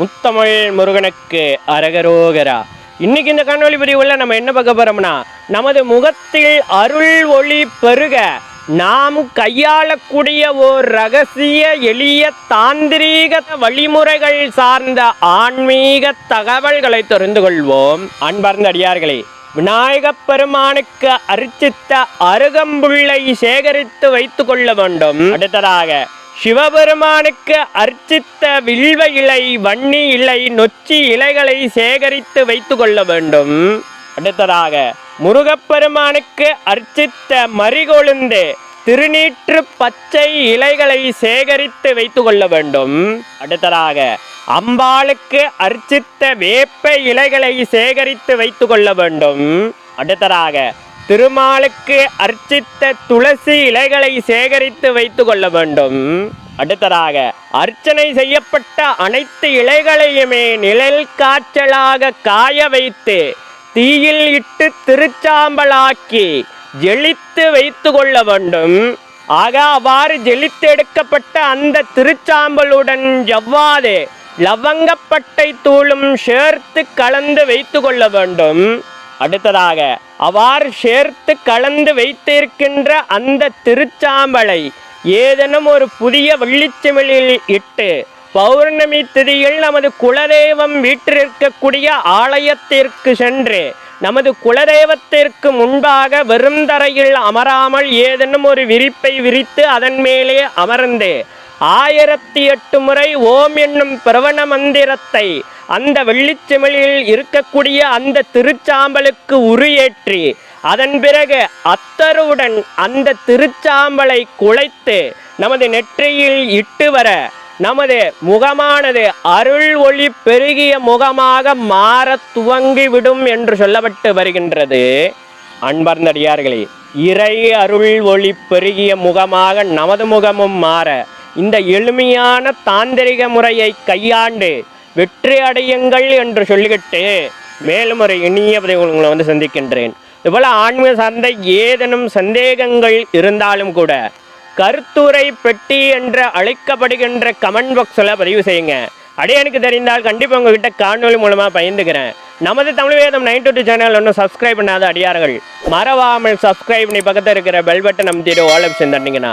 முத்தமிழ் முருகனுக்கு அரகரோகரா. இன்னைக்கு இந்த காணொளி பதிவுல நம்ம என்ன பார்க்க போறோம்னா நமது முகத்தில் அருள் ஒளி பெருக நாம் கையாளக்கூடிய ஓர் ரகசிய எளிய தாந்திரீக வழிமுறைகள் சார்ந்த ஆன்மீக தகவல்களை தெரிந்து கொள்வோம். அன்பார்ந்த அடியார்களே விநாயகப் பெருமானுக்கு அர்ச்சித்த அருகம்புள்ளை சேகரித்து வைத்துக் கொள்ள வேண்டும். அடுத்ததாக சிவபெருமானுக்கு அர்ச்சித்த வில்வ இலை வன்னி இலை நொச்சி இலைகளை சேகரித்து வைத்து கொள்ள வேண்டும். அடுத்ததாக முருகப்பெருமானுக்கு அர்ச்சித்த மறிகொழுந்து திருநீற்று பச்சை இலைகளை சேகரித்து வைத்து கொள்ள வேண்டும். அடுத்ததாக அம்பாளுக்கு அர்ச்சித்த வேப்ப இலைகளை சேகரித்து வைத்து கொள்ள வேண்டும். அடுத்ததாக திருமாலுக்கு அர்ச்சித்த துளசி இலைகளை சேகரித்து வைத்து கொள்ள வேண்டும். அடுத்ததாக அர்ச்சனை செய்யப்பட்ட அனைத்து இலைகளையுமே நிழல் காய்ச்சலாக காய வைத்து தீயில் இட்டு திருச்சாம்பலாக்கி ஜெலித்து வைத்து கொள்ள வேண்டும். ஆக அவ்வாறு ஜெலித்து எடுக்கப்பட்ட அந்த திருச்சாம்பலுடன் எவ்வாறு லவங்கப்பட்டை தூளும் சேர்த்து கலந்து வைத்து கொள்ள வேண்டும். அடுத்ததாக அவ்வாறு சேர்த்து கலந்து வைத்திருக்கின்ற அந்த திருச்சாம்பலை ஏதேனும் ஒரு புதிய வெள்ளிச்சிமிழில் இட்டு பௌர்ணமி திதியில் நமது குலதெய்வம் வீற்றிருக்கக்கூடிய ஆலயத்திற்கு சென்று நமது குலதெய்வத்திற்கு முன்பாக வெறும் தரையில் அமராமல் ஏதேனும் ஒரு விரிப்பை விரித்து அதன் மேலே அமர்ந்து ஆயிரத்தி எட்டு முறை ஓம் என்னும் பிரவண மந்திரத்தை அந்த வெள்ளிச்சிமிழில் இருக்கக்கூடிய அந்த திருச்சாம்பலுக்கு உரியேற்றி அதன் பிறகு அத்தருவுடன் அந்த திருச்சாம்பலை குலைத்து நமது நெற்றியில் இட்டு வர நமது முகமானது அருள் ஒளி பெருகிய முகமாக மாற துவங்கிவிடும் என்று சொல்லப்பட்டு வருகின்றது. அன்பர்ந்தடியார்களே இறை அருள் ஒளி பெருகிய முகமாக நமது முகமும் மாற இந்த எளிமையான தாந்திரிக முறையை கையாண்டு வெற்றி அடையுங்கள் என்று சொல்லிக்கிட்டு மேலும் ஒரு இனிய பதிவு உங்களை வந்து சந்திக்கின்றேன். இதுபோல் ஆன்மீக சார்ந்த ஏதேனும் சந்தேகங்கள் இருந்தாலும் கூட கருத்துரை பெட்டி என்று அழைக்கப்படுகின்ற கமெண்ட் பாக்ஸில் பதிவு செய்யுங்க. அடியனுக்கு தெரிந்தால் கண்டிப்பாக உங்ககிட்ட காணொலி மூலமாக பயந்துக்கிறேன். நமது தமிழ் வேதம் நைன் டூ சேனல் ஒன்றும் சப்ஸ்கிரைப் பண்ணாத அடியார்கள் மறவாமல் சப்ஸ்கிரைப் பண்ணி பக்கத்தில் இருக்கிற பெல் பட்டன் அமைத்திட்டு ஆல் தட்டிங்கன்னா